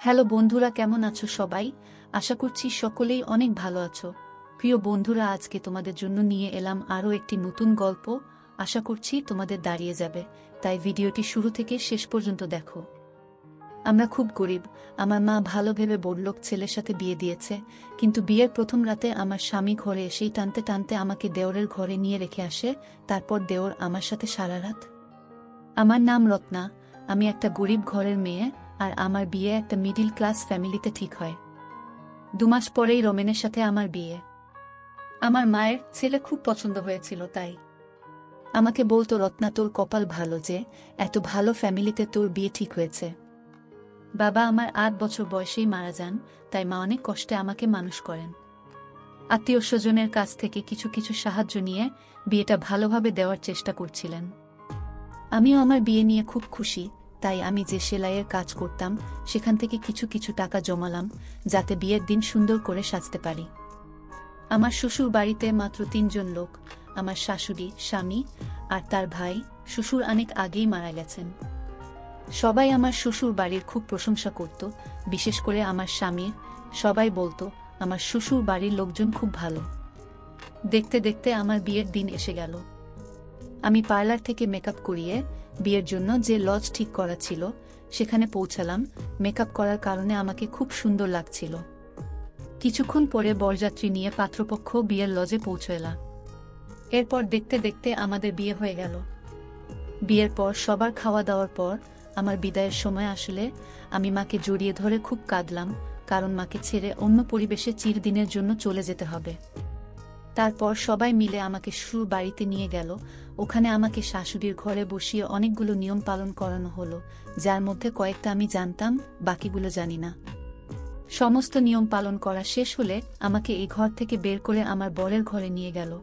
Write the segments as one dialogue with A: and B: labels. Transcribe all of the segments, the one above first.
A: Hello বন্ধুরা, কেমন আছো সবাই? আশা করছি সকলেই অনেক ভালো আছো। প্রিয় বন্ধুরা, আজকে তোমাদের জন্য নিয়ে এলাম আরও একটি নতুন গল্প। আশা করছি তোমাদের দাঁড়িয়ে যাবে। তাই ভিডিওটি শুরু থেকে শেষ পর্যন্ত দেখো। আমরা খুব গরিব। আমার মা ভালো ভেবে বড়লোক ছেলের সাথে বিয়ে দিয়েছে। কিন্তু বিয়ের প্রথম রাতে আমার স্বামী ঘরে এসেই টানতে টানতে আমাকে দেওরের ঘরে নিয়ে রেখে আসে। তারপর দেওর আমার সাথে সারা রাত। আমার নাম রত্না। আমি একটা গরিব ঘরের মেয়ে। আর আমার বিয়ে একটা মিডিল ক্লাস ফ্যামিলিতে ঠিক হয়। দুমাস পরেই রোমেনের সাথে আমার বিয়ে। আমার মায়ের ছেলে খুব পছন্দ হয়েছিল তাই। আমাকে বলতো, রত্না, তোর কপাল ভালো যে, এত ভালো ফ্যামিলিতে তোর বিয়ে ঠিক হয়েছে। বাবা আমার আট বছর বয়সেই মারা যান, তাই মা অনেক কষ্টে আমাকে মানুষ করেন। আত্মীয় স্বজনের কাছ থেকে কিছু কিছু সাহায্য নিয়ে বিয়েটা ভালোভাবে দেওয়ার চেষ্টা করছিলেন। আমিও আমার বিয়ে নিয়ে খুব খুশি তাই আমি যে সেলাইয়ের কাজ করতাম, সেখান থেকে কিছু কিছু টাকা জমালাম, যাতে বিয়ের দিন সুন্দর করে সাজতে পারি। আমার শ্বশুর বাড়িতে মাত্র তিনজন লোক, আমার শাশুড়ি, স্বামী আর তার ভাই, শ্বশুর অনেক আগেই মারা গেছেন। সবাই আমার শ্বশুর বাড়ির খুব প্রশংসা করত, বিশেষ করে আমার স্বামীর। সবাই বলতো, আমার শ্বশুর বাড়ির লোকজন খুব ভালো। দেখতে দেখতে আমার বিয়ের দিন এসে গেল। আমি পার্লার থেকে মেকআপ করিয়ে বিয়ের জন্য যে লজ ঠিক করা ছিল, সেখানে পৌঁছালাম। মেকআপ করার কারণে আমাকে খুব সুন্দর লাগছিল। কিছুক্ষণ পরে বরযাত্রী নিয়ে পাত্রপক্ষ বিয়ের লজে পৌঁছলা এরপর দেখতে দেখতে আমাদের বিয়ে হয়ে গেল। বিয়ের পর, সবার খাওয়া দাওয়ার পর আমার বিদায়ের সময় আসলে আমি মাকে জড়িয়ে ধরে খুব কাঁদলাম, কারণ মাকে ছেড়ে অন্য পরিবেশে চিরদিনের জন্য চলে যেতে হবে। তারপর সবাই মিলে আমাকে সুর বাড়িতে নিয়ে গেল। ওখানে আমাকে শাশুড়ির ঘরে বসিয়ে অনেকগুলো নিয়ম পালন করানো হলো, যার মধ্যে কয়েকটা আমি জানতাম, বাকিগুলো জানি না। সমস্ত নিয়ম পালন করা শেষ হলে আমাকে এই ঘর থেকে বের করে আমার বরের ঘরে নিয়ে গেল।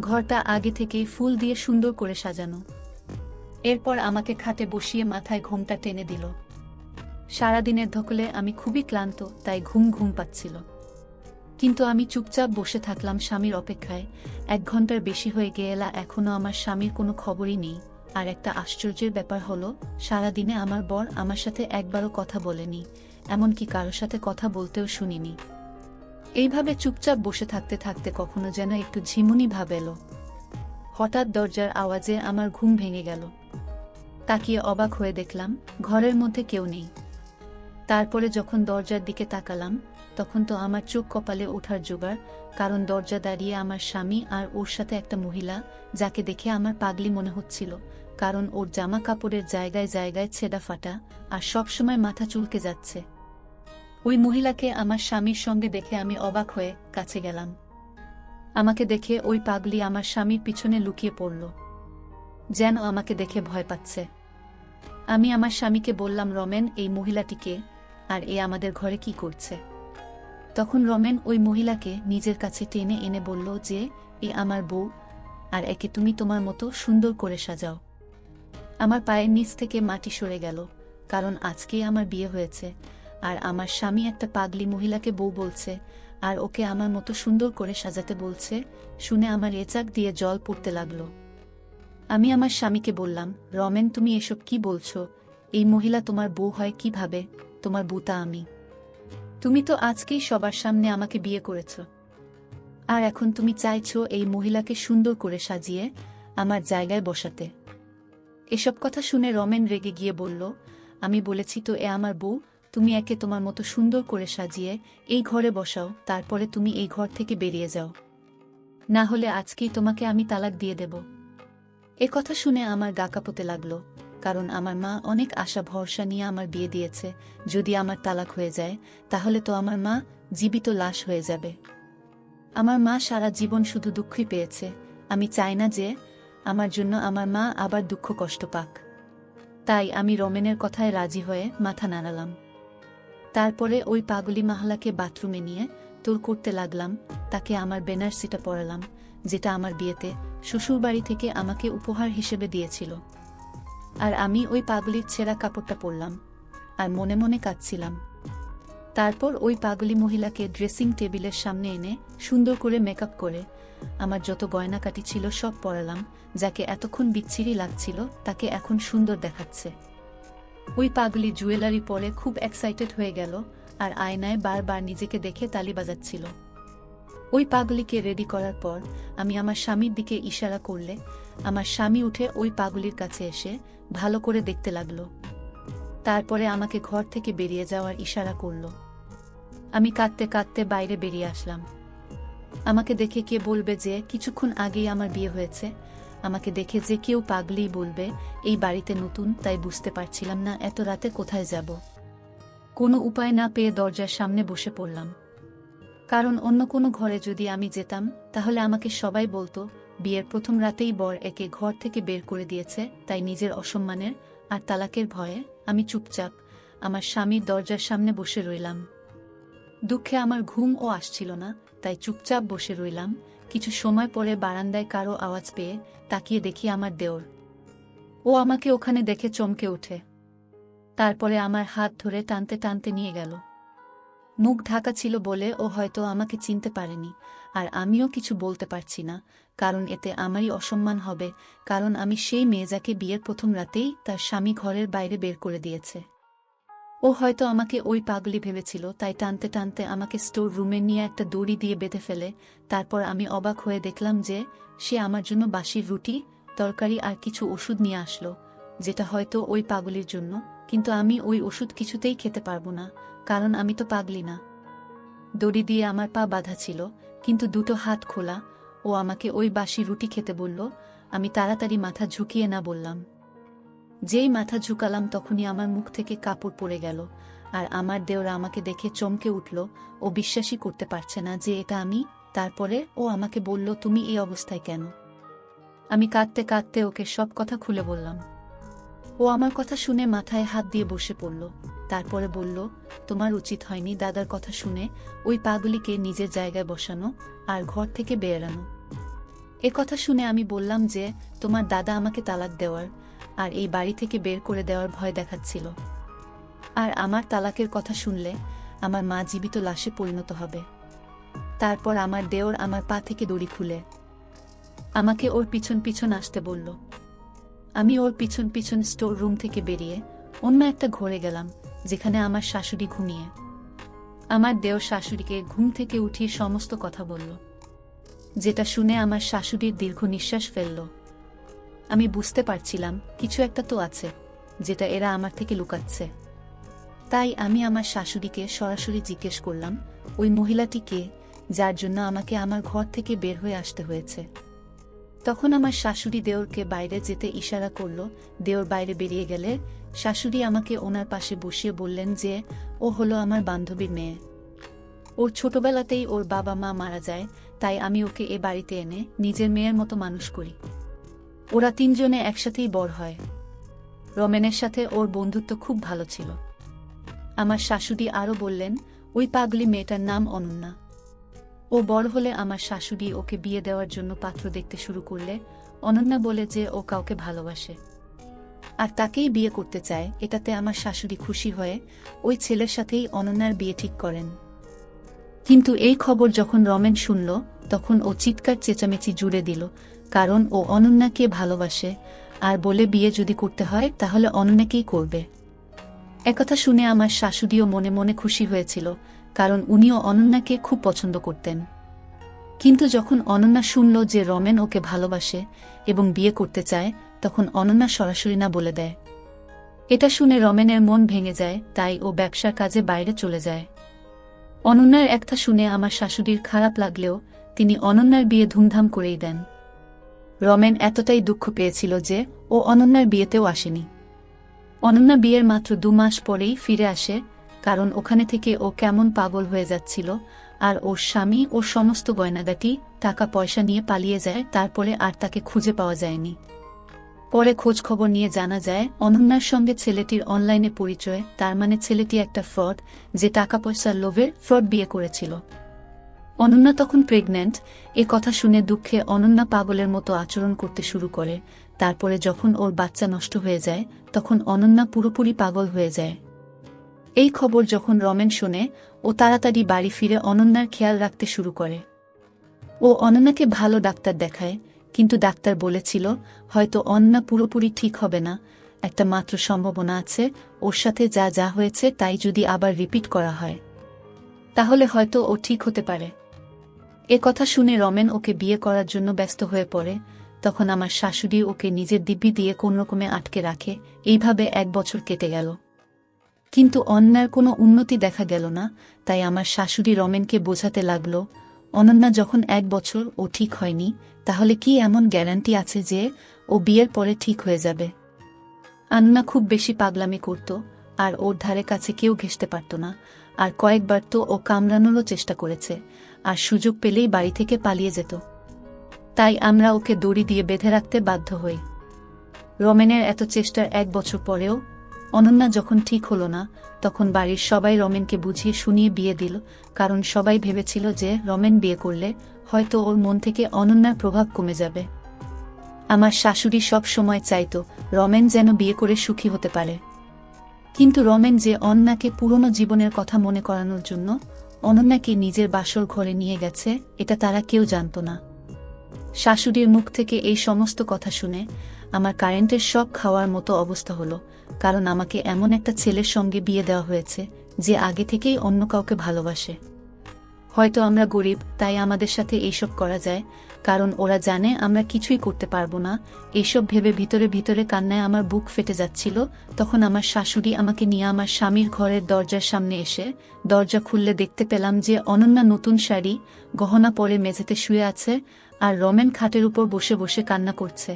A: ঘরটা আগে থেকেই ফুল দিয়ে সুন্দর করে সাজানো। এরপর আমাকে খাটে বসিয়ে মাথায় ঘুমটা টেনে দিল। সারাদিনের ধকলে আমি খুবই ক্লান্ত, তাই ঘুম ঘুম পাচ্ছিল। কিন্তু আমি চুপচাপ বসে থাকলাম স্বামীর অপেক্ষায়। এক ঘণ্টার বেশি হয়ে গেলা, এখনও আমার স্বামীর কোনো খবরই নেই। আর একটা আশ্চর্যের ব্যাপার হলো, সারাদিনে আমার বর আমার সাথে একবারও কথা বলেনি, এমনকি কারোর সাথে কথা বলতেও শুনিনি। এইভাবে চুপচাপ বসে থাকতে থাকতে কখনো যেন একটু ঝিমুনি ভাব এলো। হঠাৎ দরজার আওয়াজে আমার ঘুম ভেঙে গেল। তাকিয়ে অবাক হয়ে দেখলাম, ঘরের মধ্যে কেউ নেই। তারপরে যখন দরজার দিকে তাকালাম তখন তো আমার চোখ কপালে ওঠার জোগাড়, কারণ দরজা দাঁড়িয়ে আমার স্বামী আর ওর সাথে একটা মহিলা, যাকে দেখে আমার পাগলি মনে হচ্ছিল, কারণ ওর জামা কাপড়ের জায়গায় জায়গায় ছেঁড়া ফাটা আর সবসময় মাথা চুলকে যাচ্ছে। ওই মহিলাকে আমার স্বামীর সঙ্গে দেখে আমি অবাক হয়ে কাছে গেলাম। আমাকে দেখে ওই পাগলি আমার স্বামীর পিছনে লুকিয়ে পড়ল। যেন আমাকে দেখে ভয় পাচ্ছে। আমি আমার স্বামীকে বললাম, রমেন, এই মহিলাটিকে, আর এ আমাদের ঘরে কি করছে? তখন রমেন ওই মহিলাকে নিজের কাছে টেনে এনে বলল যে, এ আমার বউ, আর একে তুমি তোমার মতো সুন্দর করে সাজাও। আমার পায়ের নিচ থেকে মাটি সরে গেল, কারণ আজকেই আমার বিয়ে হয়েছে, আর আমার স্বামী একটা পাগলি মহিলাকে বউ বলছে, আর ওকে আমার মতো সুন্দর করে সাজাতে বলছে, শুনে আমার এচাক দিয়ে জল পড়তে লাগল। আমি আমার স্বামীকে বললাম, রমেন, তুমি এসব কি বলছো? এই মহিলা তোমার বউ হয় কীভাবে? তোমার বুতা আমি। তুমি তো আজকেই সবার সামনে আমাকে বিয়ে করেছ। আর এখন তুমি চাইছো এই মহিলাকে সুন্দর করে সাজিয়ে আমার জায়গায় বসাতে। এসব কথা শুনে রমেন রেগে গিয়ে বলল, আমি বলেছি তো, এ আমার বউ, তুমি একে তোমার মতো সুন্দর করে সাজিয়ে এই ঘরে বসাও, তারপরে তুমি এই ঘর থেকে বেরিয়ে যাও। না হলে আজকেই তোমাকে আমি তালাক দিয়ে দেব। এ কথা শুনে আমার গা কাঁপতে লাগল। কারণ আমার মা অনেক আশা ভরসা নিয়ে আমার বিয়ে দিয়েছে। যদি আমার তালাক হয়ে যায়, তাহলে তো আমার মা জীবিত লাশ হয়ে যাবে। আমার মা সারা জীবন শুধু দুঃখই পেয়েছে। আমি চাই না যে আমার জন্য আমার মা আবার দুঃখ কষ্ট পাক। তাই আমি রমেনের কথায় রাজি হয়ে মাথা নাড়ালাম। তারপরে ওই পাগলি মাহলাকে বাথরুমে নিয়ে তোর করতে লাগলাম, তাকে আমার বেনারসিটা পরালাম, যেটা আমার বিয়েতে শ্বশুরবাড়ি থেকে আমাকে উপহার হিসেবে দিয়েছিল। আর আমি ওই পাগলির ছেঁড়া কাপড়টা পরলাম, আর মনে মনে কাঁদছিলাম। তারপর ওই পাগলি মহিলাকে ড্রেসিং টেবিলের সামনে এনে সুন্দর করে মেকআপ করে আমার যত গয়নাকাটি ছিল সব পরালাম, যাকে এতক্ষণ বিচ্ছিরি লাগছিল তাকে এখন সুন্দর দেখাচ্ছে। ওই পাগলি জুয়েলারি পরে খুব এক্সাইটেড হয়ে গেল আর আয়নায় বারবার নিজেকে দেখে তালি বাজাচ্ছিল। ওই পাগলিকে রেডি করার পর আমি আমার স্বামীর দিকে ইশারা করলে আমার স্বামী উঠে ওই পাগলির কাছে এসে ভালো করে দেখতে লাগল। তারপরে আমাকে ঘর থেকে বেরিয়ে যাওয়ার ইশারা করল। আমি কাঁদতে কাঁদতে বাইরে বেরিয়ে আসলাম। আমাকে দেখে কে বলবে যে কিছুক্ষণ আগেই আমার বিয়ে হয়েছে। আমাকে দেখে যে কেউ পাগলিই বলবে, এই বাড়িতে নতুন, তাই বুঝতে পারছিলাম না, এত রাতে কোথায় যাব? কোনো উপায় না পেয়ে দরজার সামনে বসে পড়লাম। কারণ অন্য কোনো ঘরে যদি আমি যেতাম, তাহলে আমাকে সবাই বলতো বিয়ের প্রথম রাতেই বর একে ঘর থেকে বের করে দিয়েছে, তাই নিজের অসম্মানের আর তালাকের ভয়ে আমি চুপচাপ আমার স্বামীর দরজার সামনে বসে রইলাম। দুঃখে আমার ঘুমও আসছিল না, তাই চুপচাপ বসে রইলাম। কিছু সময় পরে বারান্দায় কারও আওয়াজ পেয়ে তাকিয়ে দেখি আমার দেওর। ও আমাকে ওখানে দেখে চমকে ওঠে। তারপরে আমার হাত ধরে টানতে টানতে নিয়ে গেল। মুখ ঢাকা ছিল বলে ও হয়তো আমাকে চিনতে পারেনি। আর আমিও কিছু বলতে পারছি না, কারণ এতে আমারই অসম্মান হবে, কারণ আমি সেই মেয়েজাকে বিয়ের প্রথম রাতেই তার স্বামী ঘরের বাইরে বের করে দিয়েছে। ও হয়তো আমাকে ওই পাগলি ভেবেছিল, তাই টানতে টানতে আমাকে স্টোর রুমে নিয়ে একটা দড়ি দিয়ে বেঁধে ফেলে। তারপর আমি অবাক হয়ে দেখলাম যে, সে আমার জন্য বাসির রুটি, তরকারি আর কিছু ওষুধ নিয়ে আসলো, যেটা হয়তো ওই পাগলির জন্য। কিন্তু আমি ওই ওষুধ কিছুতেই খেতে পারব না, কারণ আমি তো পাগলি না। দড়ি দিয়ে আমার পা বাঁধা ছিল কিন্তু দুটো হাত খোলা, ও আমাকে ওই বাসি রুটি খেতে বলল, আমি তাড়াতাড়ি মাথা ঝুঁকিয়ে না বললাম। যেই মাথা ঝুঁকালাম তখনই আমার মুখ থেকে কাপড় পড়ে গেল, আর আমার দেওরা আমাকে দেখে চমকে উঠল, ও বিশ্বাসই করতে পারছে না যে এটা আমি, তারপরে ও আমাকে বলল, তুমি এই অবস্থায় কেন? আমি কাঁদতে কাঁদতে ওকে সব কথা খুলে বললাম। ও আমার কথা শুনে মাথায় হাত দিয়ে বসে পড়ল। তারপরে বলল, তোমার উচিত হয়নি দাদার কথা শুনে ওই পাগলিকে নিজের জায়গায় বসানো আর ঘর থেকে বেরানো এ কথা শুনে আমি বললাম যে, তোমার দাদা আমাকে তালাক দেওয়ার আর এই বাড়ি থেকে বের করে দেওয়ার ভয় দেখাচ্ছিল। আর আমার তালাকের কথা শুনলে আমার মা জীবিত লাশে পরিণত হবে। তারপর আমার দেওর আমার পা থেকে দড়ি খুলে। আমাকে ওর পিছন পিছন আসতে বলল আমি ওর পিছন পিছন স্টোর রুম থেকে বেরিয়ে অন্য একটা ঘরে গেলাম, যেখানে আমার শাশুড়ি ঘুমিয়ে। আমার দেওর শাশুড়িকে ঘুম থেকে উঠিয়ে সমস্ত কথা বলল, যেটা শুনে আমার শাশুড়ির দীর্ঘ নিঃশ্বাস ফেলল। আমি বুঝতে পারছিলাম কিছু একটা তো আছে, যেটা এরা আমার থেকে লুকাচ্ছে। তাই আমি আমার শাশুড়িকে সরাসরি জিজ্ঞেস করলাম, ওই মহিলাটি কে, যার জন্য আমাকে আমার ঘর থেকে বের হয়ে আসতে হয়েছে। তখন আমার শাশুড়ি দেওরকে বাইরে যেতে ইশারা করল, দেওর বাইরে বেরিয়ে গেলে। শাশুড়ি আমাকে ওনার পাশে বসিয়ে বললেন যে, ও হলো আমার বান্ধবীর মেয়ে। ওর ছোটবেলাতেই ওর বাবা মা মারা যায়, তাই আমি ওকে এ বাড়িতে এনে নিজের মেয়ের মতো মানুষ করি। ওরা তিনজনে একসাথেই বড় হয়। রমেনের সাথে ওর বন্ধুত্ব খুব ভালো ছিল। আমার শাশুড়ি আরও বললেন, ওই পাগলি মেয়েটার নাম অনন্যা। ও বড় হলে আমার শাশুড়ি ওকে বিয়ে দেওয়ার জন্য পাত্র দেখতে শুরু করলে অনন্যা বলে যে ও কাউকে ভালোবাসে। আর তাকেই বিয়ে করতে চায়, এটাতে আমার শাশুড়ি খুশি হয়ে ওই ছেলের সাথেই অনন্যার বিয়ে ঠিক করেন। কিন্তু এই খবর যখন রমেন শুনল, তখন ও চিৎকার চেঁচামেচি জুড়ে দিল, কারণ ও অনন্যাকে ভালোবাসে, আর বলে বিয়ে যদি করতে হয়, তাহলে অনন্যাকেই করবে। একথা শুনে আমার শাশুড়িও মনে মনে খুশি হয়েছিল কারণ উনিও অনন্যাকে খুব পছন্দ করতেন। কিন্তু যখন অনন্যা শুনল যে রমেন ওকে ভালোবাসে এবং বিয়ে করতে চায়, তখন অনন্যা সরাসরি না বলে দেয়। এটা শুনে রমেনের মন ভেঙে যায়, তাই ও ব্যবসার কাজে বাইরে চলে যায়। অনন্যার একটা শুনে আমার শাশুড়ির খারাপ লাগলেও তিনি অনন্যার বিয়ে ধুমধাম করেই দেন। রমেন এতটাই দুঃখ পেয়েছিল যে ও অনন্যার বিয়েতেও আসেনি। অনন্যা বিয়ের মাত্র দু মাস পরেই ফিরে আসে কারণ ওখানে থেকে ও কেমন পাগল হয়ে যাচ্ছিল, আর ওর স্বামী ওর সমস্ত গয়নাগাটি, টাকা পয়সা নিয়ে পালিয়ে যায়, তারপরে আর তাকে খুঁজে পাওয়া যায়নি। পরে খোঁজ খবর নিয়ে জানা যায়, অনন্যার সঙ্গে ছেলেটির অনলাইনে পরিচয়, তার মানে ছেলেটি একটা ফ্রড, যে টাকা পয়সার লোভের ফ্রড বিয়ে করেছিল। অনন্যা তখন প্রেগন্যান্ট, এ কথা শুনে দুঃখে অনন্যা পাগলের মতো আচরণ করতে শুরু করে, তারপরে যখন ওর বাচ্চা নষ্ট হয়ে যায়, তখন অনন্যা পুরোপুরি পাগল হয়ে যায়। এই খবর যখন রমেন শোনে ও তাড়াতাড়ি বাড়ি ফিরে অনন্যার খেয়াল রাখতে শুরু করে। ও অনন্যাকে ভালো ডাক্তার দেখায়, কিন্তু ডাক্তার বলেছিল, হয়তো অন্না পুরোপুরি ঠিক হবে না। একটা মাত্র সম্ভাবনা আছে, ওর সাথে যা যা হয়েছে তাই যদি আবার রিপিট করা হয়। তাহলে হয়তো ও ঠিক হতে পারে। এ কথা শুনে রমেন ওকে বিয়ে করার জন্য ব্যস্ত হয়ে পড়ে। তখন আমার শাশুড়ি ওকে নিজের দিব্যি দিয়ে কোনোরকমে আটকে রাখে, এইভাবে এক বছর কেটে গেল। কিন্তু অন্যার কোনো উন্নতি দেখা গেল না, তাই আমার শাশুড়ি রমেনকে বোঝাতে লাগল, অনন্যা যখন এক বছর ও ঠিক হয়নি, তাহলে কি এমন গ্যারান্টি আছে যে ও বিয়ের পরে ঠিক হয়ে যাবে? আন্না খুব বেশি পাগলামি করত, আর ওর ধারে কাছে কেউ ঘেসতে পারত না, আর কয়েকবার তো ও কামড়ানোরও চেষ্টা করেছে, আর সুযোগ পেলেই বাড়ি থেকে পালিয়ে যেত। তাই আমরা ওকে দড়ি দিয়ে বেঁধে রাখতে বাধ্য হই। রমেনের এত চেষ্টার এক বছর পরেও অনন্যা যখন ঠিক হলো না, তখন বাড়ির সবাই রমেনকে বুঝিয়ে শুনিয়ে বিয়ে দিল, কারণ সবাই ভেবেছিল যে রমেন বিয়ে করলে হয়তো ওর মন থেকে অনন্যার প্রভাব কমে যাবে। আমার শাশুড়ি সব সময় চাইত রমেন যেন বিয়ে করে সুখী হতে পারে। কিন্তু রমেন যে অন্যাকে পুরনো জীবনের কথা মনে করানোর জন্য অনন্যাকে নিজের বাসর ঘরে নিয়ে গেছে, এটা তারা কেউ জানত না। শাশুড়ির মুখ থেকে এই সমস্ত কথা শুনে আমার কারেন্টের শখ খাওয়ার মতো অবস্থা হলো, কারণ আমাকে এমন একটা ছেলের সঙ্গে বিয়ে দেওয়া হয়েছে, যে আগে থেকেই অন্য কাউকে ভালোবাসে। হয়তো আমরা গরিব, তাই আমাদের সাথে এইসব করা যায়, কারণ ওরা জানে আমরা কিছুই করতে পারব না। এইসব ভেবে ভিতরে ভিতরে কান্নায় আমার বুক ফেটে যাচ্ছিল, তখন আমার শাশুড়ি আমাকে নিয়ে আমার স্বামীর ঘরের দরজার সামনে এসে দরজা খুললে দেখতে পেলাম যে অনন্যা নতুন শাড়ি, গহনা পরে মেঝেতে শুয়ে আছে, আর রমেন খাটের উপর বসে বসে কান্না করছে।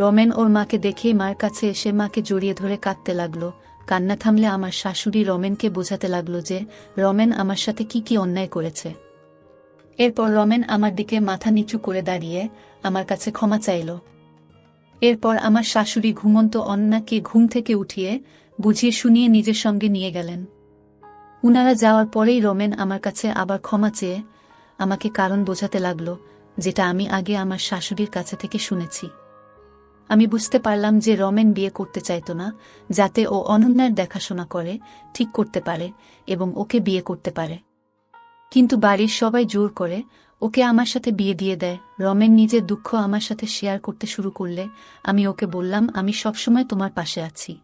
A: রমেন ওর মাকে দেখেই মার কাছে এসে মাকে জড়িয়ে ধরে কাঁদতে লাগল। কান্না থামলে আমার শাশুড়ি রমেনকে বোঝাতে লাগল যে, রমেন আমার সাথে কি কি অন্যায় করেছে। এরপর রমেন আমার দিকে মাথা নিচু করে দাঁড়িয়ে আমার কাছে ক্ষমা চাইল। এরপর আমার শাশুড়ি ঘুমন্ত অন্যাকে ঘুম থেকে উঠিয়ে বুঝিয়ে শুনিয়ে নিজের সঙ্গে নিয়ে গেলেন। উনারা যাওয়ার পরেই রমেন আমার কাছে আবার ক্ষমা চেয়ে আমাকে কারণ বোঝাতে লাগল, যেটা আমি আগে আমার শাশুড়ির কাছে থেকে শুনেছি। আমি বুঝতে পারলাম যে রমেন বিয়ে করতে চাইতো না, যাতে ও অনন্যার দেখাশোনা করে, ঠিক করতে পারে এবং ওকে বিয়ে করতে পারে। কিন্তু বাড়ির সবাই জোর করে, ওকে আমার সাথে বিয়ে দিয়ে দেয়। রমেন নিজের দুঃখ আমার সাথে শেয়ার করতে শুরু করলে, আমি ওকে বললাম, আমি সবসময় তোমার পাশে আছি।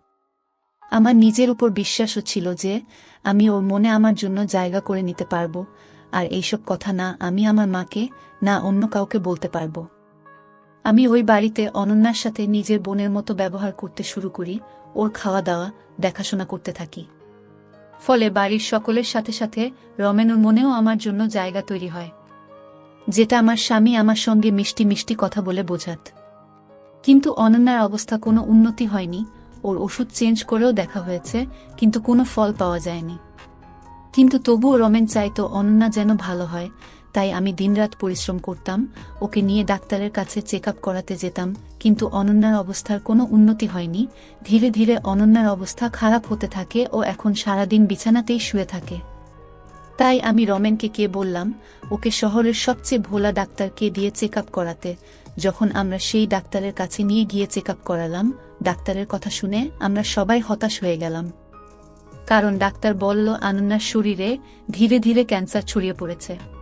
A: আমার নিজের উপর বিশ্বাসও ছিল যে, আমি ওর মনে আমার জন্য জায়গা করে নিতে পারব। আর এইসব কথা না আমি আমার মাকে, না অন্য কাউকে বলতে পারব। আমি ওই বাড়িতে অনন্যার সাথে নিজের বোনের মতো ব্যবহার করতে শুরু করি, ওর খাওয়া দাওয়া, দেখাশোনা করতে থাকি। ফলে বাড়ির সকলের সাথে সাথে রমেনুর মনেও আমার জন্য জায়গা তৈরি হয়, যেটা আমার স্বামী আমার সঙ্গে মিষ্টি মিষ্টি কথা বলে বোঝাত। কিন্তু অনন্যার অবস্থা কোনো উন্নতি হয়নি, ওর ওষুধ চেঞ্জ করেও দেখা হয়েছে, কিন্তু কোনো ফল পাওয়া যায়নি। কিন্তু তবুও রমেন চাইতো অনন্যা যেন ভালো হয় তাই আমি দিনরাত পরিশ্রম করতাম, ওকে নিয়ে ডাক্তারের কাছে চেক করাতে যেতাম, কিন্তু অনন্যার অবস্থার কোনো উন্নতি হয়নি। ধীরে ধীরে অনন্যার অবস্থা খারাপ হতে থাকে ও এখন সারাদিন বিছানাতেই শুয়ে থাকে। তাই আমি রমেনকে কে বললাম, ওকে শহরের সবচেয়ে ভোলা ডাক্তারকে দিয়ে চেক করাতে। যখন আমরা সেই ডাক্তারের কাছে নিয়ে গিয়ে চেক করালাম, ডাক্তারের কথা শুনে আমরা সবাই হতাশ হয়ে গেলাম। কারণ ডাক্তার বলল আনন্যার শরীরে ধীরে ধীরে ক্যান্সার ছড়িয়ে পড়েছে।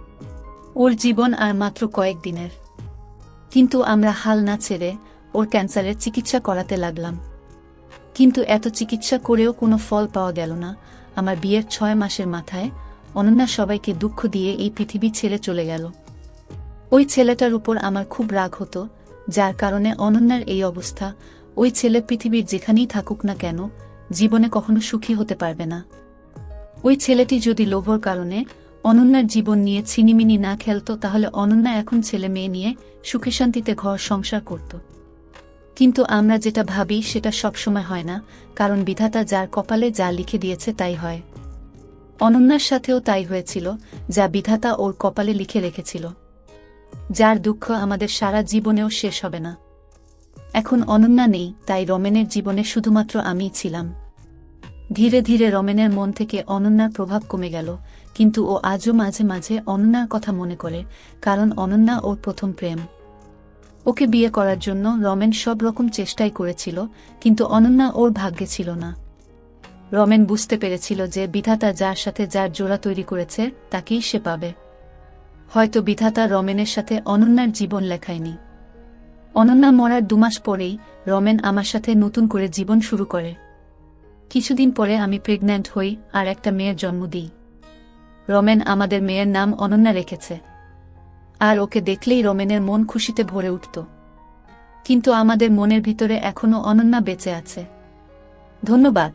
A: ওর জীবন আর মাত্র কয়েক দিনের। কিন্তু আমরা হাল না ছেড়ে ওর ক্যান্সারের চিকিৎসা করাতে লাগলাম। কিন্তু এত চিকিৎসা করেও কোনো ফল পাওয়া গেল না। আমার বিয়ের ছয় মাসের মাথায় অনন্যা সবাইকে দুঃখ দিয়ে এই পৃথিবী ছেড়ে চলে গেল। ওই ছেলেটার উপর আমার খুব রাগ হতো, যার কারণে অনন্যার এই অবস্থা। ওই ছেলে পৃথিবীর যেখানেই থাকুক না কেন, জীবনে কখনো সুখী হতে পারবে না। ওই ছেলেটি যদি লোভর কারণে অনন্যার জীবন নিয়ে ছিনিমিনি না খেলত, তাহলে অনন্যা এখন ছেলে মেয়ে নিয়ে সুখে শান্তিতে ঘর সংসার করত। কিন্তু আমরা যেটা ভাবি, সেটা সবসময় হয় না, কারণ বিধাতা যার কপালে যা লিখে দিয়েছে তাই হয়। অনন্যার সাথেও তাই হয়েছিল, যা বিধাতা ওর কপালে লিখে রেখেছিল। যার দুঃখ আমাদের সারা জীবনেও শেষ হবে না। এখন অনন্যা নেই, তাই রমেনের জীবনে শুধুমাত্র আমিই ছিলাম। ধীরে ধীরে রমেনের মন থেকে অনন্যার প্রভাব কমে গেল কিন্তু ও আজও মাঝে মাঝে অনন্যার কথা মনে করে, কারণ অনন্যা ওর প্রথম প্রেম। ওকে বিয়ে করার জন্য রমেন সব রকম চেষ্টাই করেছিল, কিন্তু অনন্যা ওর ভাগ্যে ছিল না। রমেন বুঝতে পেরেছিল যে বিধাতা যার সাথে যার জোড়া তৈরি করেছে, তাকেই সে পাবে। হয়তো বিধাতা রমেনের সাথে অনন্যার জীবন লেখায়নি। অনন্যা মরার দুমাস পরেই রমেন আমার সাথে নতুন করে জীবন শুরু করে। কিছুদিন পরে আমি প্রেগন্যান্ট হই আর একটা মেয়ের জন্ম দিই। রমেন আমাদের মেয়ের নাম অনন্যা রেখেছে। আর ওকে দেখলেই রমেনের মন খুশিতে ভরে উঠত। কিন্তু আমাদের মনের ভিতরে এখনও অনন্যা বেঁচে আছে। ধন্যবাদ।